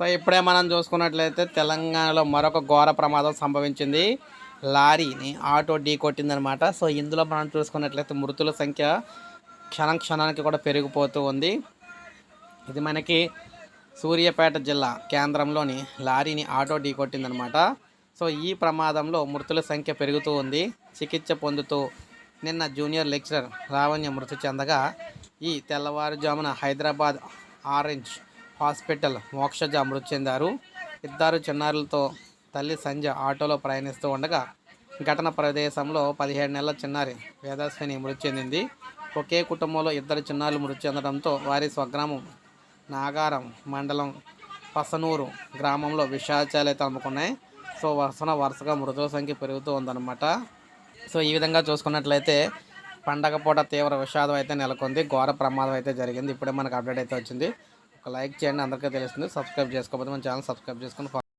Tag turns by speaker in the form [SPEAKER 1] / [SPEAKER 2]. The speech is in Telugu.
[SPEAKER 1] సో ఇప్పుడే మనం చూసుకున్నట్లయితే తెలంగాణలో మరొక ఘోర ప్రమాదం సంభవించింది. లారీని ఆటో ఢీ కొట్టిందనమాట సో ఇందులో మనం చూసుకున్నట్లయితే మృతుల సంఖ్య క్షణం క్షణానికి కూడా పెరిగిపోతూ ఉంది. ఇది మనకి సూర్యాపేట జిల్లా కేంద్రంలోని లారీని ఆటో ఢీ కొట్టిందనమాట సో ఈ ప్రమాదంలో మృతుల సంఖ్య పెరుగుతూ ఉంది. చికిత్స పొందుతూ నిన్న జూనియర్ లెక్చరర్ లావణ్య మృతి చెందగా ఈ తెల్లవారుజామున హైదరాబాద్ ఆరెంజ్ హాస్పిటల్ మోక్షజ మృతి చెందారు. ఇద్దరు చిన్నారులతో తల్లి సంజ ఆటోలో ప్రయాణిస్తూ ఉండగా ఘటన ప్రదేశంలో పదిహేడు నెలల చిన్నారి వేదాశ్విని మృతి చెందింది. ఒకే కుటుంబంలో ఇద్దరు చిన్నారులు మృతి చెందడంతో వారి స్వగ్రామం నాగారం మండలం పసనూరు గ్రామంలో విషాదాలు అయితే అమ్ముకున్నాయి. సో వరుసన వరుసగా మృతుల సంఖ్య పెరుగుతూ ఉందన్నమాట. సో ఈ విధంగా చూసుకున్నట్లయితే పండగ పూట తీవ్ర విషాదం అయితే నెలకొంది. ఘోర ప్రమాదం అయితే జరిగింది. ఇప్పుడే మనకు అప్డేట్ అయితే వచ్చింది. ఒక లైక్ చేయండి అందరికీ తెలుస్తుంది. సబ్స్క్రైబ్ చేసుకోకపోతే మన ఛానల్ సబ్స్క్రైబ్ చేసుకుని